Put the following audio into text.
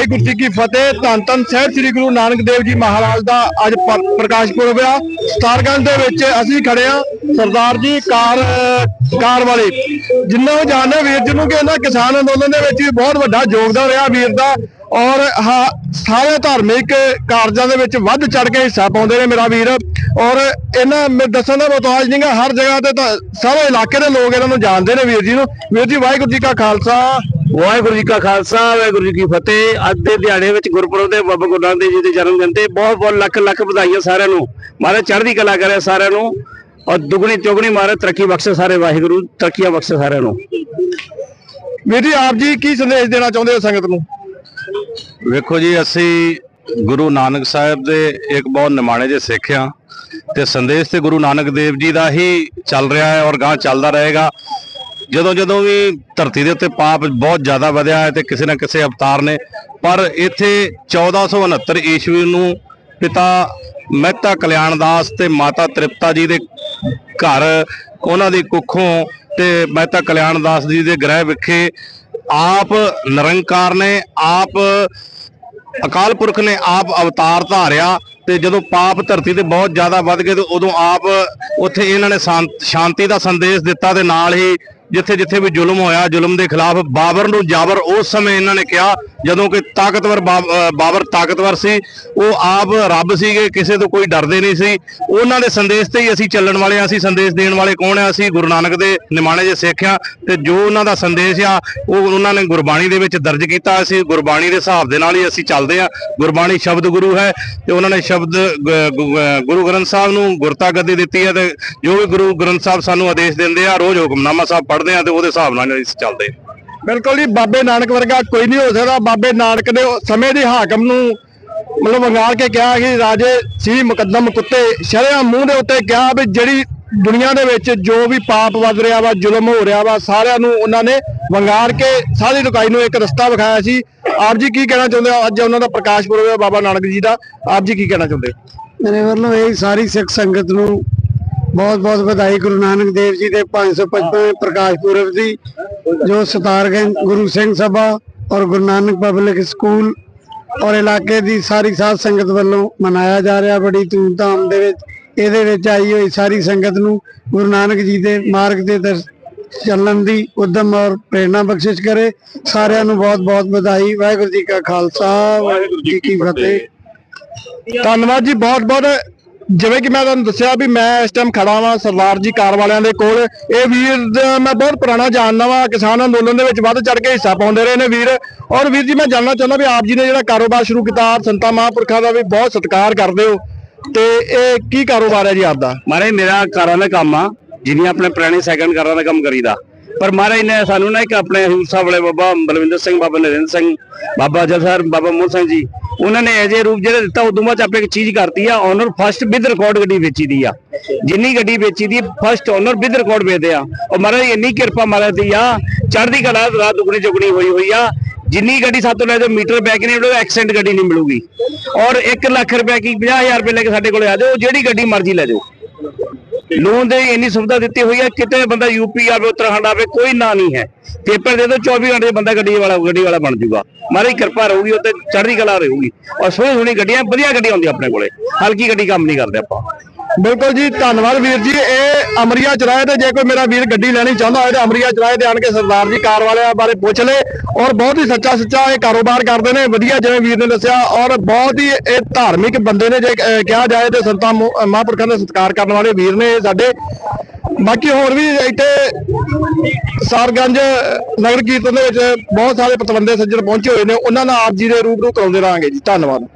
ਵਾਹਿਗੁਰੂ ਜੀ ਕੀ ਫਤਿਹ। ਧੰਨ ਧੰਨ ਸਾਹਿਬ ਸ੍ਰੀ ਗੁਰੂ ਨਾਨਕ ਦੇਵ ਜੀ ਮਹਾਰਾਜ ਦਾ ਅੱਜ ਪ੍ਰਕਾਸ਼ ਪੁਰਬ ਆ। ਸਤਾਰਗੰਜ ਦੇ ਵਿੱਚ ਅਸੀਂ ਖੜੇ ਆ ਸਰਦਾਰ ਜੀ ਕਾਰ ਕਾਰ ਵਾਲੇ। ਜਿੰਨਾ ਉਹ ਜਾਣਦੇ ਵੀਰ ਜੀ ਨੂੰ ਕਿ ਇਹਨਾਂ ਕਿਸਾਨ ਅੰਦੋਲਨ ਦੇ ਵਿੱਚ ਵੀ ਬਹੁਤ ਵੱਡਾ ਯੋਗਦਾਨ ਰਿਹਾ ਵੀਰ ਦਾ। ਔਰ ਹਾ- ਸਾਰੇ ਧਾਰਮਿਕ ਕਾਰਜਾਂ ਦੇ ਵਿੱਚ ਵੱਧ ਚੜ ਕੇ ਹਿੱਸਾ ਪਾਉਂਦੇ ਨੇ ਮੇਰਾ ਵੀਰ। ਔਰ ਇਹਨਾਂ ਮੈਂ ਦੱਸਣ ਦਾ ਮੁਤਾਜ ਨਹੀਂਗਾ ਹਰ ਜਗ੍ਹਾ ਤੇ ਸਾਰੇ ਇਲਾਕੇ ਦੇ ਲੋਕ ਇਹਨਾਂ ਨੂੰ ਜਾਣਦੇ ਨੇ ਵੀਰ ਜੀ ਨੂੰ। ਵੀਰ ਜੀ, ਵਾਹਿਗੁਰੂ ਜੀ ਕਾ ਖਾਲਸਾ। ਵਾਹਿਗੁਰੂ ਜੀ ਕਾ ਖਾਲਸਾ, ਵਾਹਿਗੁਰੂ ਜੀ ਕੀ ਫਤਿਹ। ਅੱਜ ਦੇ ਦਿਹਾੜੇ ਵਿੱਚ ਗੁਰਪੁਰਬ ਦੇ ਬਾਬਾ ਗੁਰੂ ਨਾਨਕ ਦੇਵ ਜੀ ਦੇ ਜਨਮ ਦਿਨ ਤੇ ਬਹੁਤ ਬਹੁਤ ਲੱਖ ਲੱਖ ਵਧਾਈਆਂ ਸਾਰਿਆਂ ਨੂੰ। ਮਹਾਰਾਜ ਚੜ੍ਹਦੀ ਕਲਾ ਕਰੇ ਸਾਰਿਆਂ ਨੂੰ ਔਰ ਦੁਗਣੀ ਚੌਗਣੀ ਮਹਾਰਾਜ ਤਰੱਕੀ ਬਖਸ਼ੇ ਸਾਰੇ ਵਾਹਿਗੁਰੂ, ਤਰੱਕੀਆਂ ਬਖਸ਼ੇ ਸਾਰਿਆਂ ਨੂੰ। ਵੀਰ ਜੀ, ਆਪ ਜੀ ਕੀ ਸੰਦੇਸ਼ ਦੇਣਾ ਚਾਹੁੰਦੇ ਹੋ ਸੰਗਤ ਨੂੰ? ਵੇਖੋ ਜੀ, ਅਸੀਂ ਗੁਰੂ ਨਾਨਕ ਸਾਹਿਬ ਦੇ ਇੱਕ ਬਹੁਤ ਨਿਮਾਣੇ ਜਿਹੇ ਸਿੱਖ ਆ ਤੇ ਸੰਦੇਸ਼ ਤੇ ਗੁਰੂ ਨਾਨਕ ਦੇਵ ਜੀ ਦਾ ਹੀ ਚੱਲ ਰਿਹਾ ਹੈ ਔਰ ਗਾਂ ਚੱਲਦਾ ਰਹੇਗਾ। ਜਦੋਂ ਜਦੋਂ ਵੀ ਧਰਤੀ ਦੇ ਉੱਤੇ ਪਾਪ ਬਹੁਤ ਜ਼ਿਆਦਾ ਵਧਿਆ ਹੈ ਤੇ ਕਿਸੇ ਨਾ ਕਿਸੇ ਅਵਤਾਰ ਨੇ, ਪਰ ਇੱਥੇ 1469 ਈਸਵੀ ਨੂੰ ਪਿਤਾ ਮਹਿਤਾ ਕਲਿਆਣ ਦਾਸ ਤੇ ਮਾਤਾ ਤ੍ਰਿਪਤਾ ਜੀ ਦੇ ਘਰ ਉਹਨਾਂ ਦੀ ਕੁੱਖੋਂ ਤੇ ਮਹਿਤਾ ਕਲਿਆਣ ਦਾਸ ਜੀ ਦੇ ਗ੍ਰਹਿ ਵਿਖੇ ਆਪ ਨਿਰੰਕਾਰ ਨੇ, ਆਪ ਅਕਾਲ ਪੁਰਖ ਨੇ, ਆਪ ਅਵਤਾਰ ਧਾਰਿਆ ਤੇ ਜਦੋਂ ਪਾਪ ਧਰਤੀ ਤੇ ਬਹੁਤ ਜ਼ਿਆਦਾ ਵੱਧ ਗਏ ਤੇ ਉਦੋਂ ਆਪ ਉੱਥੇ ਇਹਨਾਂ ਨੇ ਸ਼ਾਂਤ- ਸ਼ਾਂਤੀ ਦਾ ਸੰਦੇਸ਼ ਦਿੱਤਾ ਤੇ ਨਾਲ ਹੀ ਜਿੱਥੇ ਜਿੱਥੇ ਵੀ ਜ਼ੁਲਮ ਹੋਇਆ, ਜ਼ੁਲਮ ਦੇ ਖਿਲਾਫ ਬਾਬਰ ਨੂੰ ਜਾਬਰ ਉਸ ਸਮੇਂ ਇਹਨਾਂ ਨੇ ਕਿਹਾ ਜਦੋਂ ਕਿ ਤਾਕਤਵਰ ਬਾਬ- ਬਾਬਰ ਤਾਕਤਵਰ ਸੀ। ਉਹ ਆਪ ਰੱਬ ਸੀਗੇ, ਕਿਸੇ ਤੋਂ ਕੋਈ ਡਰਦੇ ਨਹੀਂ ਸੀ। ਉਹਨਾਂ ਦੇ ਸੰਦੇਸ਼ ਤੇ ਹੀ ਅਸੀਂ ਚੱਲਣ ਵਾਲੇ ਆ ਅਸੀਂ ਸੰਦੇਸ਼ ਦੇਣ ਵਾਲੇ ਕੌਣ ਆ? ਅਸੀਂ ਗੁਰੂ ਨਾਨਕ ਦੇ ਨਿਮਾਣੇ ਜੇ ਸਿੱਖ ਆ ਤੇ ਜੋ ਉਹਨਾਂ ਦਾ ਸੰਦੇਸ਼ ਆ, ਉਹ ਉਹਨਾਂ ਨੇ ਗੁਰਬਾਣੀ ਦੇ ਵਿੱਚ ਦਰਜ ਕੀਤਾ। ਅਸੀਂ ਗੁਰਬਾਣੀ ਦੇ ਹਿਸਾਬ ਦੇ ਨਾਲ ਹੀ ਅਸੀਂ ਚੱਲਦੇ ਆ ਗੁਰਬਾਣੀ ਸ਼ਬਦ ਗੁਰੂ ਹੈ ਤੇ ਉਹਨਾਂ ਨੇ ਸ਼ਬਦ ਗੁਰੂ ਗ੍ਰੰਥ ਸਾਹਿਬ ਨੂੰ ਗੁਰਤਾ ਗੱਦੀ ਦਿੱਤੀ ਹੈ ਤੇ ਜੋ ਵੀ ਗੁਰੂ ਗ੍ਰੰਥ ਸਾਹਿਬ ਸਾਨੂੰ ਆਦੇਸ਼ ਦਿੰਦੇ ਆ, ਰੋਜ਼ ਹੁਕਮਨਾਮਾ ਸਾਹਿਬ ਪੜ੍ਹਦੇ ਆ ਤੇ ਉਹਦੇ ਹਿਸਾਬ ਨਾਲ ਅਸੀਂ ਚੱਲਦੇ ਬਿਲਕੁਲ ਜੀ ਬਾਬੇ ਨਾਨਕ ਵਰਗਾ ਕੋਈ ਨਹੀਂ ਹੋ ਸਕਦਾ। ਬਾਬੇ ਨਾਨਕ ਉਹ ਸਮੇਂ ਦੇ ਹਾਕਮ ਨੂੰ ਮਤਲਬ ਵੰਗਾਰ ਕੇ ਕਿਹਾ ਕਿ ਰਾਜੇ ਸੀ ਮੁਕੱਦਮ ਕੁੱਤੇ ਸ਼ਰਿਆ ਮੂੰਹ ਦੇ ਉੱਤੇ ਕਿਹਾ ਵੀ ਜਿਹੜੀ ਦੁਨੀਆ ਦੇ ਵਿੱਚ ਜੋ ਵੀ ਪਾਪ ਵੱਧ ਰਿਹਾ ਵਾ ਜ਼ੁਲਮ ਹੋ ਰਿਹਾ ਵਾ ਸਾਰਿਆਂ ਨੂੰ ਉਹਨਾਂ ਨੇ ਵੰਗਾਰ ਕੇ ਸਾਰੀ ਲੁਕਾਈ ਨੂੰ ਇੱਕ ਰਸਤਾ ਵਿਖਾਇਆ ਸੀ। ਆਪ ਜੀ ਕੀ ਕਹਿਣਾ ਚਾਹੁੰਦੇ ਹੋ? ਅੱਜ ਉਹਨਾਂ ਦਾ ਪ੍ਰਕਾਸ਼ ਪੁਰਬ ਹੈ ਬਾਬਾ ਨਾਨਕ ਜੀ ਦਾ। ਆਪ ਜੀ ਕੀ ਕਹਿਣਾ ਚਾਹੁੰਦੇ ਮੇਰੇ ਵੱਲੋਂ ਇਹ ਸਾਰੀ ਸਿੱਖ ਸੰਗਤ ਨੂੰ ਬਹੁਤ ਬਹੁਤ ਵਧਾਈ ਗੁਰੂ ਨਾਨਕ ਦੇਵ ਜੀ ਦੇ 555 ਪ੍ਰਕਾਸ਼ ਪੁਰਬ ਦੀ ਜੋ ਸਤਾਰਗੰਜ ਗੁਰੂ ਸਿੰਘ ਸਭਾ ਔਰ ਗੁਰੂ ਨਾਨਕ ਪਬਲਿਕ ਸਕੂਲ ਔਰ ਇਲਾਕੇ ਦੀ ਸਾਰੀ ਸਾਧ ਸੰਗਤ ਵੱਲੋਂ ਮਨਾਇਆ ਜਾ ਰਿਹਾ ਬੜੀ ਧੂਮਧਾਮ ਦੇ ਵਿੱਚ ਇਹਦੇ ਵਿੱਚ ਆਈ ਹੋਈ ਸਾਰੀ ਸੰਗਤ ਨੂੰ ਗੁਰੂ ਨਾਨਕ ਜੀ ਦੇ ਮਾਰਗ ਦੇ ਦਰ ਚੱਲਣ ਦੀ ਉਦਮ ਔਰ ਪ੍ਰੇਰਣਾ ਬਖਸ਼ਿਸ਼ ਕਰੇ। ਸਾਰਿਆਂ ਨੂੰ ਬਹੁਤ ਬਹੁਤ ਵਧਾਈ ਵਾਹਿਗੁਰੂ ਜੀ ਕਾ ਖਾਲਸਾ ਵਾਹਿਗੁਰੂ ਜੀ ਕੀ ਫਤਿਹ। ਧੰਨਵਾਦ ਜੀ ਬਹੁਤ ਬਹੁਤ ਜਿਵੇਂ ਕਿ ਮੈਂ ਤੁਹਾਨੂੰ ਦੱਸਿਆ ਵੀ ਮੈਂ ਇਸ ਟਾਈਮ ਖੜਾ ਵਾਂ ਸਰਦਾਰ ਜੀ ਕਾਰ ਵਾਲਿਆਂ ਦੇ ਕੋਲ। ਇਹ ਵੀਰ ਮੈਂ ਬਹੁਤ ਪੁਰਾਣਾ ਜਾਣਦਾ ਵਾਂ, ਕਿਸਾਨ ਅੰਦੋਲਨ ਦੇ ਵਿੱਚ ਵੱਧ ਚੜ ਕੇ ਹਿੱਸਾ ਪਾਉਂਦੇ ਰਹੇ ਨੇ ਵੀਰ। ਔਰ ਵੀਰ ਜੀ, ਮੈਂ ਜਾਣਨਾ ਚਾਹੁੰਦਾ ਵੀ ਆਪ ਜੀ ਨੇ ਜਿਹੜਾ ਕਾਰੋਬਾਰ ਸ਼ੁਰੂ ਕੀਤਾ ਸੰਤਾਂ ਮਹਾਂਪੁਰਖਾਂ ਦਾ ਵੀ ਬਹੁਤ ਸਤਿਕਾਰ ਕਰਦੇ ਹੋ। ਤੇ ਇਹ ਕੀ ਕਾਰੋਬਾਰ ਹੈ ਜੀ ਆਪ ਦਾ? ਮਹਾਰਾਜ, ਮੇਰਾ ਕਾਰਾਂ ਦਾ ਕੰਮ ਆ, ਜਿਵੇਂ ਆਪਣੇ ਪੁਰਾਣੇ ਸੈਕੰਡ ਕਾਰਾਂ ਦਾ ਕੰਮ ਕਰੀਦਾ। ਪਰ ਮਹਾਰਾਜ ਨੇ ਸਾਨੂੰ ਨਾ ਇੱਕ ਆਪਣੇ ਹਿੰਸਾ ਵਾਲੇ ਬਾਬਾ ਬਲਵਿੰਦਰ ਸਿੰਘ, ਬਾਬਾ ਨਰਿੰਦਰ ਸਿੰਘ, ਬਾਬਾ ਜਸਰ ਬਾਬਾ ਮੋਹਨ ਸਿੰਘ ਜੀ ਉਹਨਾਂ ਨੇ ਅਜੇ ਰੂਪ ਜਿਹੜਾ ਦਿੱਤਾ, ਉਦੋਂ ਬਾਅਦ ਆਪੇ ਇੱਕ ਚੀਜ਼ ਕਰਤੀ ਆ ਓਨਰ ਫਸਟ ਵਿਦ ਰਿਕਾਰਡ ਗੱਡੀ ਵੇਚੀ ਦੀ ਆ। ਜਿੰਨੀ ਗੱਡੀ ਵੇਚੀ ਦੀ ਫਸਟ ਓਨਰ ਵਿਦ ਰਿਕਾਰਡ ਵੇਚਦੇ ਆ। ਉਹ ਮਹਾਰਾਜ ਇੰਨੀ ਕਿਰਪਾ ਮਹਾਰਾਜ ਦੀ ਆ, ਚੜ੍ਹਦੀ ਕਲਾ ਰਾਤ ਦੁਗਣੀ ਚੁਗਣੀ ਹੋਈ ਹੋਈ ਆ। ਜਿੰਨੀ ਗੱਡੀ ਸਾਤੋਂ ਲੈ ਜਾਓ ਮੀਟਰ ਬੈਕ ਨਹੀਂ ਮਿਲੂਗਾ ਐਕਸੀਡੈਂਟ ਗੱਡੀ ਨਹੀਂ ਮਿਲੂਗੀ। ਔਰ 1 ਲੱਖ ਰੁਪਏ ਕੀ 50000 ਰੁਪਏ ਲੈ ਕੇ ਸਾਡੇ ਕੋਲ ਆ ਜਾਓ ਜਿਹੜੀ ਗੱਡੀ ਮਰਜ਼ੀ ਲੈ ਜਾਓ। ਲੋਨ ਦੇ ਇੰਨੀ ਸੁਵਿਧਾ ਦਿੱਤੀ ਹੋਈ ਹੈ, ਕਿਤੇ ਬੰਦਾ ਯੂਪੀ ਆਵੇ, ਉੱਤਰਾਖੰਡ ਆਵੇ, ਕੋਈ ਨਾ ਨਹੀਂ ਹੈ। ਪੇਪਰ ਦੇ ਦੋ 24 ਘੰਟੇ ਬੰਦਾ ਗੱਡੀ ਵਾਲਾ ਗੱਡੀ ਵਾਲਾ ਬਣ ਜਾਊਗਾ ਮਾਰੀ ਕਿਰਪਾ ਰਹੂਗੀ ਉੱਤੇ ਚੜ੍ਹਦੀ ਕਲਾ ਰਹੂਗੀ। ਔਰ ਸੋਹਣੀ ਸੋਹਣੀ ਗੱਡੀਆਂ, ਵਧੀਆ ਗੱਡੀਆਂ ਆਉਂਦੀਆਂ ਆਪਣੇ ਕੋਲੇ। ਹਲਕੀ ਗੱਡੀ ਕੰਮ ਨਹੀਂ ਕਰਦੇ ਆਪਾਂ। ਬਿਲਕੁਲ ਜੀ, ਧੰਨਵਾਦ ਵੀਰ ਜੀ। ਇਹ ਅਮਰੀਆ ਚਰਾਏ ਤੇ ਜੇ ਕੋਈ ਮੇਰਾ ਵੀਰ ਗੱਡੀ ਲੈਣੀ ਚਾਹੁੰਦਾ ਹੋਵੇ ਤਾਂ ਅਮਰੀਆ ਚਰਾਏ ਤੇ ਆਣ ਕੇ ਸਰਦਾਰ ਜੀ ਕਾਰ ਵਾਲਿਆਂ ਬਾਰੇ ਪੁੱਛ ਲੇ। ਔਰ ਬਹੁਤ ਹੀ ਸੱਚਾ ਸੱਚਾ ਇਹ ਕਾਰੋਬਾਰ ਕਰਦੇ ਨੇ। ਵਧੀਆ ਜਿਵੇਂ ਵੀਰ ਨੇ ਦੱਸਿਆ, ਔਰ ਬਹੁਤ ਹੀ ਇਹ ਧਾਰਮਿਕ ਬੰਦੇ ਨੇ ਜੇ ਕਿਹਾ ਜਾਏ ਤੇ ਸੰਤਾਂ ਮਹਾਂਪੁਰਖਾਂ ਦਾ ਸਤਿਕਾਰ ਕਰਨ ਵਾਲੇ ਵੀਰ ਨੇ ਇਹ ਸਾਡੇ। ਬਾਕੀ ਹੋਰ ਵੀ ਇੱਥੇ ਸਾਰਗੰਜ ਨਗਰ ਕੀਰਤਨ ਦੇ ਵਿੱਚ ਬਹੁਤ ਸਾਰੇ ਪਤਵੰਦੇ ਸੱਜਣ ਪਹੁੰਚੇ ਹੋਏ ਨੇ। ਉਹਨਾਂ ਨਾਲ ਆਪ ਜੀ ਦੇ ਰੂਬਰੂ ਕਰਾਉਂਦੇ ਰਹਾਂਗੇ ਜੀ। ਧੰਨਵਾਦ।